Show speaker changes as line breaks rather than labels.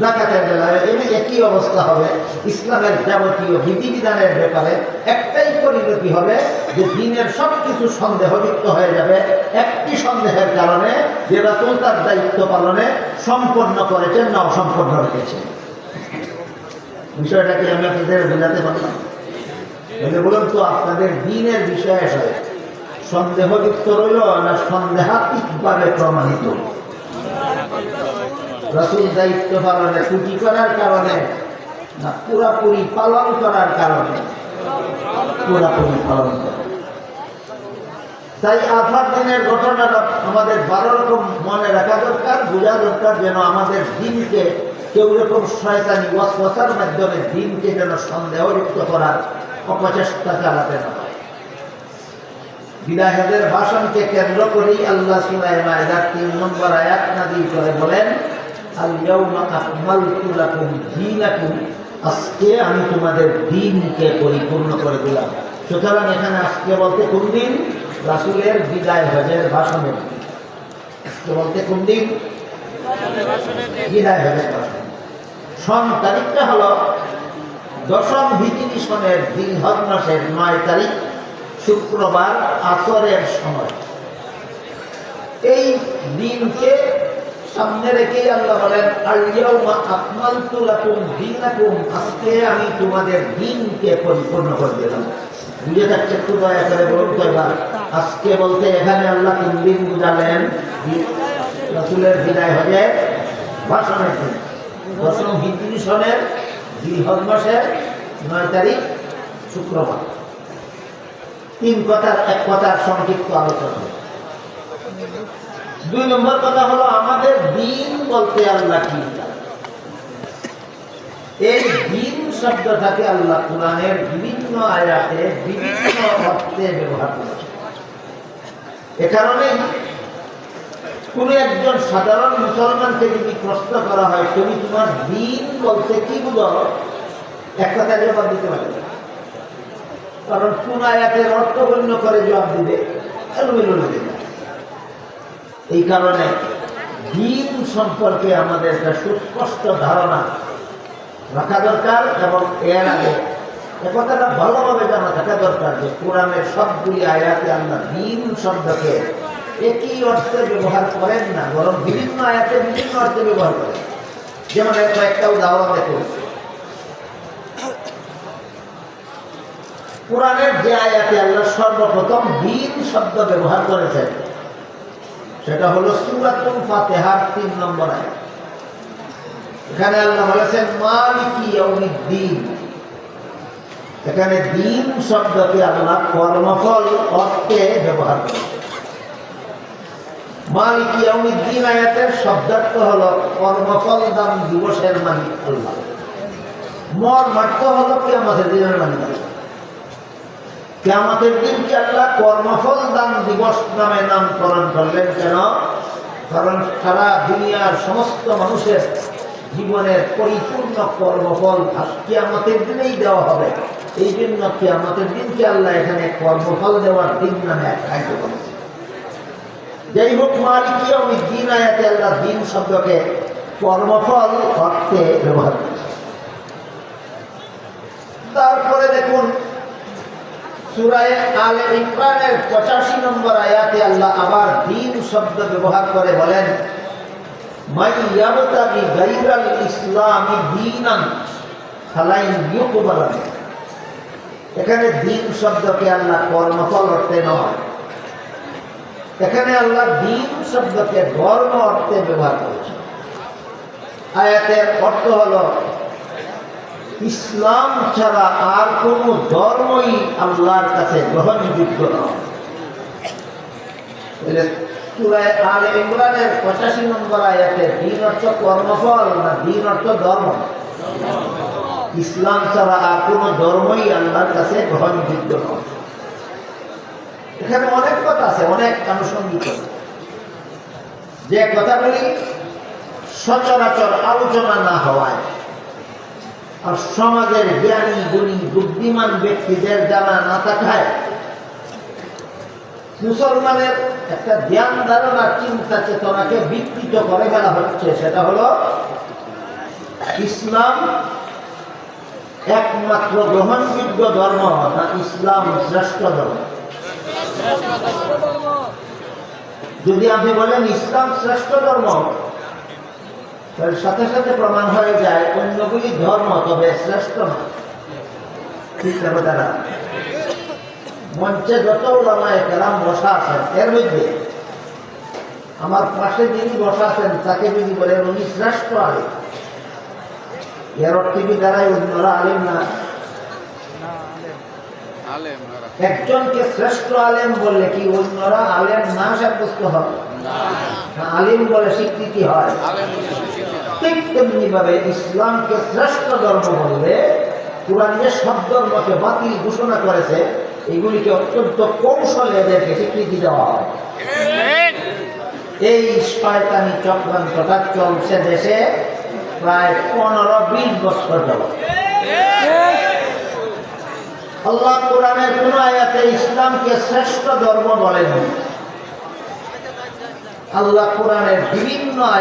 জাকাতের বেলায় এনে একই অবস্থা হবে? ইসলামের যাবতীয় বিধিবিধানের ব্যাপারে একটাই পরিণতি হবে যে দিনের সব কিছু সন্দেহযুক্ত হয়ে যাবে। একটি সন্দেহের কারণে যে রাসুল তার দায়িত্ব পালনে সম্পন্ন করেছেন না অসম্পন্ন রেখেছেন। বিষয়টাকে আমি আপনাদের বোঝাতে পারলাম? বলে বলুন তো, আপনাদের দিনের বিষয়ে সন্দেহযুক্ত রইল না সন্দেহাত্মিকভাবে প্রমাণিত? রসুল দায়িত্ব পালনে ত্রুটি করার কারণে না, পুরাপুরি পালন করার কারণে। পুরাপুরি পালন করে। তাই আফার দিনের ঘটনাটা আমাদের ভালো রকম মনে রাখা দরকার, বোঝা দরকার যেন আমাদের দিনকে কেউ রকম শয়তানি ওয়াসওয়াসার মাধ্যমে দিনকে যেন সন্দেহযুক্ত করার অপচেষ্টা চালাতে না হয়। ভাষণকে কেন্দ্র করেই আল্লাহ সুরায় মায়দার তিন নম্বর আয়াত নাদিল করে বলেন আজকে আমি তোমাদের দিনকে পরিপূর্ণ করে দিলাম। সুতরাং এখানে আজকে বলতে কোন দিন? রাসূলের বিদায় হজের ভাষণের দিন। আজকে বলতে কোন দিন? বিদায় হজের ভাষণ। সন তারিখটা হলো দশম সনের মাসের নয় তারিখ, শুক্রবার আসরের সময়। এই দিনকে সামনে রেখেই আল্লাহ বলেন আজকে আমি তোমাদের দিনকে পরিপূর্ণ করে দিলাম। বুঝে যাচ্ছে একটু দয়া করে বলুন তো এবার। আজকে বলতে এখানে আল্লাহ তিন দিন বুঝালেন রসুলের বিদায় হয়ে ভাষণের দিন। দশম হিজরি সনের জিলহজ মাসের নয় তারিখ শুক্রবার। তিন কথার এক কথার সংক্ষিপ্ত আলোচনা। দুই নম্বর কথা হলো, আমাদের দিন বলতে আল্লাহ কি এই দিন শব্দটাকে আল্লাহ কোরআনের বিভিন্ন আয়াতে বিভিন্ন অর্থে ব্যবহার করেছে এ কারণেই কোন একজন সাধারণ মুসলমানকে যদি প্রশ্ন করা হয়, তুমি তোমার দিন বলতে কি বুঝো এক কথা জবাব দিতে পারে। কারণ কোন আয়াতের অর্থ গণ্য করে জবাব দিবে এলোমেলো না। এই কারণে দিন সম্পর্কে আমাদের একটা সুস্পষ্ট ধারণা রাখা দরকার এবং এর আগে এ কথাটা ভালোভাবে জানা থাকা দরকার যে কোরআনের সবগুলি আয়াতে আমরা দিন শব্দকে একই অর্থে ব্যবহার করেন না, বরং বিভিন্ন আয়াতে বিভিন্ন অর্থে ব্যবহার করেন। যেমন এর কয়েকটা উদাহরণ দেখুন। কোরআনের যে আয়াতে আল্লাহ সর্বপ্রথম দিন শব্দ ব্যবহার করেছেন সেটা হলো সুরাতুল ফাতেহার তিন নম্বর আয়াত। এখানে আল্লাহ বলেছেন, মালিকি দিন এখানে দিন শব্দকে আল্লাহ কর্মফল, অর্থে ব্যবহার করেছেন মালিকি দিন আয়াতের শব্দার্থ হলো কর্মফল দান দিবসের মালিক আল্লাহ। মর্মার্থ হলো কি আমাদের দিনের মালিক আল্লাহ। কেমতের দিনকে আল্লাহ কর্মফল দান দিবস নামে নামকরণ করলেন কেন? কারণ সারা দুনিয়ার সমস্ত মানুষের জীবনের পরিপূর্ণ কর্মফল কেয়ামতের দিনেই দেওয়া হবে। এই জন্য কেয়ামতের দিনকে আল্লাহ এখানে কর্মফল দেওয়ার দিন নামে আখ্যায়িত যাই হোক আমি দিন আয়াতে আল্লাহ দিন শব্দকে কর্মফল অর্থে ব্যবহার করেছে তারপরে দেখুন সুরায় আল ইমরানের পঁচাশি নম্বর আয়াতে আল্লাহ আবার দিন শব্দ ব্যবহার করে বলেন এখানে দিন শব্দকে আল্লাহ কর্মফল অর্থে নয়। এখানে আল্লাহ দিন শব্দকে ধর্ম অর্থে ব্যবহার করেছে আয়াতের অর্থ হলো ইসলাম ছাড়া আর কোন ধর্মই আল্লাহর কাছে গ্রহণযোগ্য নয়। ইমরানের পঁচাশি নম্বর আয়াতে দিন অর্থ কর্মফল না দিন অর্থ ধর্ম? ইসলাম ছাড়া আর কোন ধর্মই আল্লাহর কাছে গ্রহণযোগ্য নয়। এখানে অনেক কথা আছে, অনেক আনুষঙ্গিক। যে কথাগুলি সচরাচর আলোচনা না হওয়ায় আর সমাজের জ্ঞানী, গুণী, বুদ্ধিমান ব্যক্তিদের জানা না থাকায় মুসলমানের একটা জ্ঞান ধারণা, চিন্তা চেতনাকে বিকৃত করে ফেলা হচ্ছে। সেটা হলো ইসলাম একমাত্র গ্রহণযোগ্য ধর্ম, না ইসলাম শ্রেষ্ঠ ধর্ম। যদি আপনি বলেন ইসলাম শ্রেষ্ঠ ধর্ম সাথে সাথে প্রমাণ হয়ে যায়, অন্যগুলি ধর্ম, তবে শ্রেষ্ঠ নয় ঠিক না মঞ্চে যত ওলামায় কেরাম বসা আছেন, এর মধ্যে আমার পাশে যিনি বসা আছেন, তাকে যদি বলেন, উনি শ্রেষ্ঠ আলিম। এর অর্থ কি দ্বারাই অন্যরা আলিম না। একজনকে শ্রেষ্ঠ আলেম বললে কি অন্যরা আলেম না সাব্যস্ত হবে? আলিম বলে স্বীকৃতি হয়। ঠিক তেমনি ভাবে ইসলামকে শ্রেষ্ঠ ধর্ম বললে কোরআন যে সব ধর্মকে বাতিল ঘোষণা করেছে এগুলিকে অত্যন্ত কৌশলে এদেরকে স্বীকৃতি দেওয়া হয়। এই শয়তানি চক্রান্তটা চলছে দেশে প্রায় পনেরো বিশ বছর যাবত আল্লাহ কোরআনের কোন আয়াতে ইসলামকে শ্রেষ্ঠ ধর্ম বলেন আল্লাহ কোরআনের বিভিন্ন আয়াত